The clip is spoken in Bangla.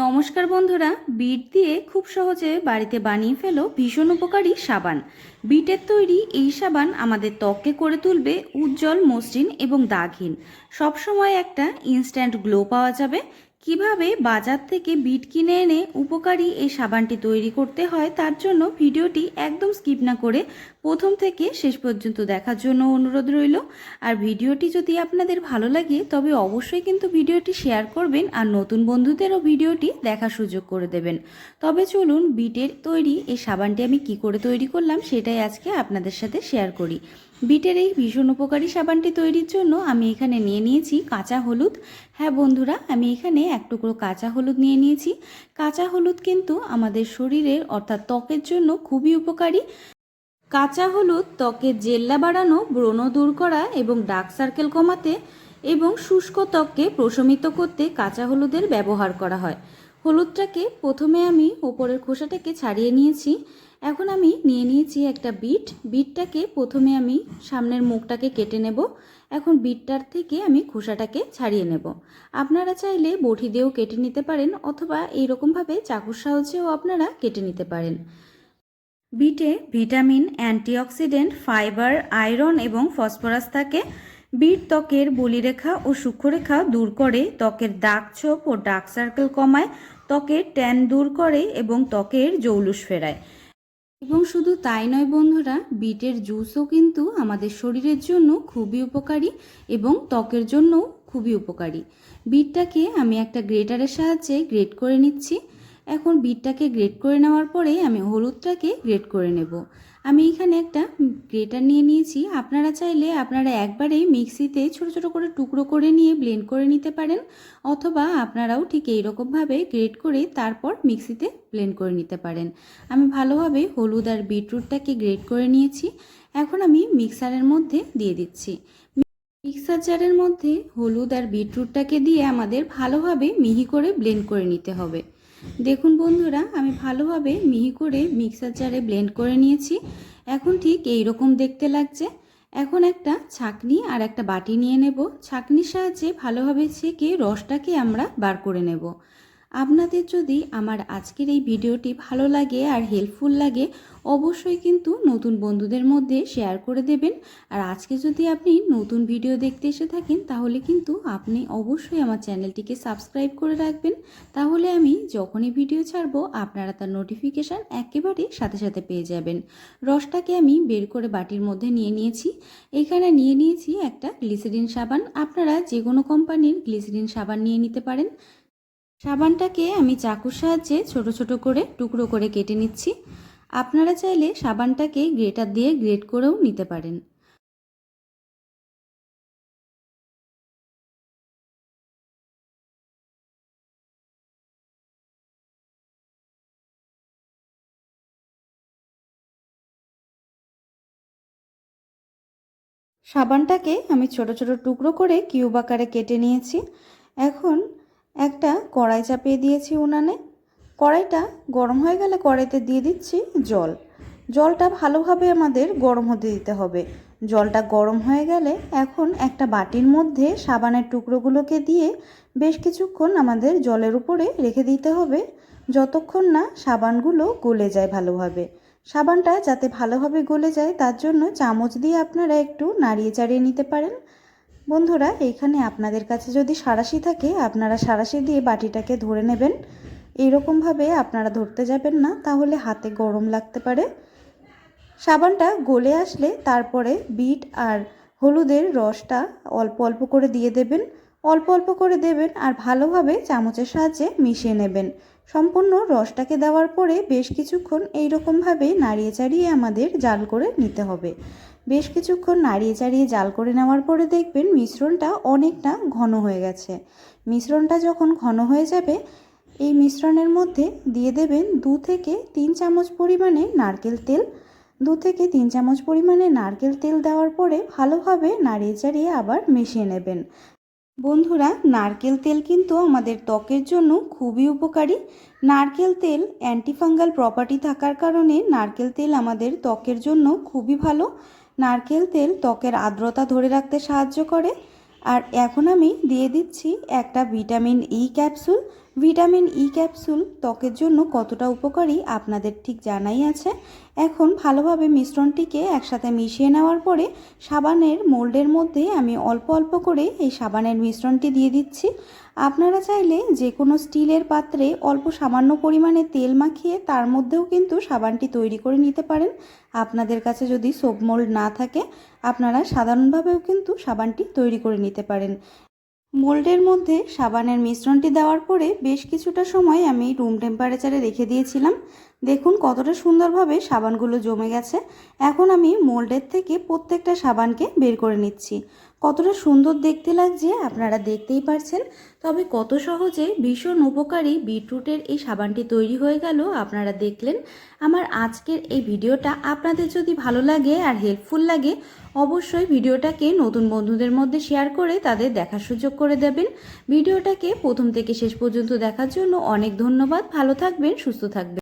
নমস্কার বন্ধুরা, বিট দিয়ে খুব সহজে বাড়িতে বানিয়ে ফেলো ভীষণ উপকারী সাবান। বিটের তৈরি এই সাবান আমাদের ত্বককে করে তুলবে উজ্জ্বল মসৃণ এবং দাগহীন। সবসময় একটা ইনস্ট্যান্ট গ্লো পাওয়া যাবে। কীভাবে বাজার থেকে বিট কিনে এনে উপকারী এই সাবানটি তৈরি করতে হয় তার জন্য ভিডিওটি একদম স্কিপ না করে প্রথম থেকে শেষ পর্যন্ত দেখার জন্য অনুরোধ রইল। আর ভিডিওটি যদি আপনাদের ভালো লাগে, তবে অবশ্যই কিন্তু ভিডিওটি শেয়ার করবেন আর নতুন বন্ধুদেরও ভিডিওটি দেখার সুযোগ করে দেবেন। তবে চলুন, বিটের তৈরি এই সাবানটি আমি কি করে তৈরি করলাম সেটাই আজকে আপনাদের সাথে শেয়ার করি। বিটের এই ভীষণ উপকারী সাবানটি তৈরির জন্য আমি এখানে নিয়ে নিয়েছি কাঁচা হলুদ। হ্যাঁ বন্ধুরা, আমি এখানে এক টুকরো কাঁচা হলুদ নিয়ে নিয়েছি। কাঁচা হলুদ কিন্তু আমাদের শরীরের অর্থাৎ ত্বকের জন্য খুবই উপকারী। কাঁচা হলুদ, ত্বকের জেল্লা বাড়ানো, ব্রণ দূর করা এবং ডার্ক সার্কেল কমাতে এবং শুষ্ক ত্বককে প্রশমিত করতে কাঁচা হলুদের ব্যবহার করা হয়। হলুদটাকে প্রথমে আমি ওপরের খোসাটাকে ছাড়িয়ে নিয়েছি। এখন আমি নিয়ে নিয়েছি একটা বিট। বিটটাকে প্রথমে আমি সামনের মুখটাকে কেটে নেব। এখন বিটটার থেকে আমি খোসাটাকে ছাড়িয়ে নেব। আপনারা চাইলে বটি দিয়েও কেটে নিতে পারেন অথবা এইরকমভাবে চাকুর সাহায্যেও আপনারা কেটে নিতে পারেন। বিটে ভিটামিন, অ্যান্টিঅক্সিডেন্ট, ফাইবার, আয়রন এবং ফসফরাস থাকে। বিট ত্বকের বলিরেখা ও সূক্ষ্মরেখা দূর করে, ত্বকের দাগ ছোপ ও ডার্ক সার্কেল কমায়, ত্বকের ট্যান দূর করে এবং ত্বকের জৌলুস ফেরায়। এবং শুধু তাই নয় বন্ধুরা, বিটের জুসও কিন্তু আমাদের শরীরের জন্য খুবই উপকারী এবং ত্বকের জন্য খুবই উপকারী। বিটটাকে আমি একটা গ্রেটারের সাহায্যে গ্রেট করে নিচ্ছি। এখন বিটটাকে গ্রেট করে নেওয়ার পরে আমি হলুদটাকে গ্রেট করে নেব। আমি এখানে একটা গ্রেটার নিয়ে নিয়েছি। আপনারা চাইলে আপনারা একবারেই মিক্সিতে ছোট ছোট করে টুকরো করে নিয়ে ব্লেন্ড করে নিতে পারেন অথবা আপনারাও ঠিক এইরকমভাবে গ্রেট করে তারপর মিক্সিতে ব্লেন্ড করে নিতে পারেন। আমি ভালোভাবে হলুদ আর বিটরুটটাকে গ্রেট করে নিয়েছি। এখন আমি মিক্সারের মধ্যে দিয়ে দিচ্ছি। মিক্সার জারের মধ্যে হলুদ আর বিটরুটটাকে দিয়ে আমাদের ভালোভাবে মিহি করে ব্লেন্ড করে নিতে হবে। দেখুন বন্ধুরা, আমি ভালোভাবে মিহি করে মিক্সার জারে ব্লেন্ড করে নিয়েছি। এখন ঠিক এই রকম দেখতে লাগছে। এখন একটা ছাঁকনি আর একটা বাটি নিয়ে নেব। ছাঁকনির সাহায্যে ভালোভাবে ছেঁকে রসটাকে আমরা বার করে নেব। আপনাদের যদি আমার আজকের এই ভিডিওটি ভালো লাগে আর হেল্পফুল লাগে, অবশ্যই কিন্তু নতুন বন্ধুদের মধ্যে শেয়ার করে দেবেন। আর আজকে যদি আপনি নতুন ভিডিও দেখতে এসে থাকেন, তাহলে কিন্তু আপনি অবশ্যই আমার চ্যানেলটিকে সাবস্ক্রাইব করে রাখবেন। তাহলে আমি যখনই ভিডিও ছাড়বো, আপনারা তার নোটিফিকেশান একেবারে সাথে সাথে পেয়ে যাবেন। রসটাকে আমি বের করে বাটির মধ্যে নিয়ে নিয়েছি। এখানে নিয়ে নিয়েছি একটা গ্লিসারিন সাবান। আপনারা যে কোনো কোম্পানির গ্লিসারিন সাবান নিয়ে নিতে পারেন। সাবানটাকে আমি চাকুর সাহায্যে ছোট ছোট করে টুকরো করে কেটে নিচ্ছি। আপনারা চাইলে সাবানটাকে গ্রেটার দিয়ে গ্রেট করেও নিতে পারেন। সাবানটাকে আমি ছোট ছোট টুকরো করে কিউব আকারে কেটে নিয়েছি। এখন একটা কড়াই চাপিয়ে দিয়েছি উনানে। কড়াইটা গরম হয়ে গেলে কড়াইতে দিয়ে দিচ্ছি জল। জলটা ভালোভাবে আমাদের গরম হতে দিতে হবে। জলটা গরম হয়ে গেলে এখন একটা বাটির মধ্যে সাবানের টুকরোগুলোকে দিয়ে বেশ কিছুক্ষণ আমাদের জলের উপরে রেখে দিতে হবে, যতক্ষণ না সাবানগুলো গলে যায় ভালোভাবে। সাবানটা যাতে ভালোভাবে গলে যায়, তার জন্য চামচ দিয়ে আপনারা একটু নাড়িয়ে চাড়িয়ে নিতে পারেন। বন্ধুরা এইখানে আপনাদের কাছে যদি সারাশি থাকে, আপনারা সারাশি দিয়ে বাটিটাকে ধরে নেবেন। এইরকমভাবে আপনারা ধরতে যাবেন না, তাহলে হাতে গরম লাগতে পারে। সাবানটা গলে আসলে তারপরে বিট আর হলুদের রসটা অল্প অল্প করে দিয়ে দেবেন। অল্প অল্প করে দেবেন আর ভালোভাবে চামচের সাহায্যে মিশিয়ে নেবেন। সম্পূর্ণ রসটাকে দেওয়ার পরে বেশ কিছুক্ষণ এইরকমভাবে নাড়িয়ে চাড়িয়ে আমাদের জাল করে নিতে হবে। বেশ কিছুক্ষণ নাড়িয়ে চাড়িয়ে জাল করে নেওয়ার পরে দেখবেন মিশ্রণটা অনেকটা ঘন হয়ে গেছে। মিশ্রণটা যখন ঘন হয়ে যাবে, এই মিশ্রণের মধ্যে দিয়ে দেবেন দু থেকে তিন চামচ পরিমাণে নারকেল তেল। দু থেকে তিন চামচ পরিমাণে নারকেল তেল দেওয়ার পরে ভালোভাবে নাড়িয়ে চাড়িয়ে আবার মিশিয়ে নেবেন। বন্ধুরা, নারকেল তেল কিন্তু আমাদের ত্বকের জন্য খুবই উপকারী। নারকেল তেল অ্যান্টিফাঙ্গাল প্রপার্টি থাকার কারণে নারকেল তেল আমাদের ত্বকের জন্য খুবই ভালো। নারকেল তেল ত্বকের আর্দ্রতা ধরে রাখতে সাহায্য করে। আর এখন আমি দিয়ে দিচ্ছি একটা vitamin E capsule vitamin E capsule ত্বকের জন্য কতটা উপকারী আপনাদের ঠিক জানাই আছে। এখন ভালোভাবে মিশ্রণটিকে একসাথে মিশিয়ে নেওয়ার পরে সাবানের মোল্ডের মধ্যে আমি অল্প অল্প করে এই সাবানের মিশ্রণটি দিয়ে দিচ্ছি। আপনারা চাইলে যে কোনো স্টিলের পাত্রে অল্প সামান্য পরিমাণে তেল মাখিয়ে তার মধ্যেও কিন্তু সাবানটি তৈরি করে নিতে পারেন। আপনাদের কাছে যদি সোপ মোল্ড না থাকে, আপনারা সাধারণভাবেও কিন্তু সাবানটি তৈরি করে নিতে পারেন। মোল্ডের মধ্যে সাবানের মিশ্রণটি দেওয়ার পরে বেশ কিছুটা সময় আমি রুম টেম্পারেচারে রেখে দিয়েছিলাম। দেখুন কতটা সুন্দরভাবে সাবানগুলো জমে গেছে। এখন আমি মোল্ডের থেকে প্রত্যেকটা সাবানকে বের করে নিচ্ছি। কতটা সুন্দর দেখতে লাগছে আপনারা দেখতেই পারছেন। তবে কত সহজে ভীষণ উপকারী বিটরুটের এই সাবানটি তৈরি হয়ে গেল আপনারা দেখলেন। আমার আজকের এই ভিডিওটা আপনাদের যদি ভালো লাগে আর হেল্পফুল লাগে, অবশ্যই ভিডিওটাকে নতুন বন্ধুদের মধ্যে শেয়ার করে তাদের দেখার সুযোগ করে দেবেন। ভিডিওটাকে প্রথম থেকে শেষ পর্যন্ত দেখার জন্য অনেক ধন্যবাদ। ভালো থাকবেন, সুস্থ থাকবেন।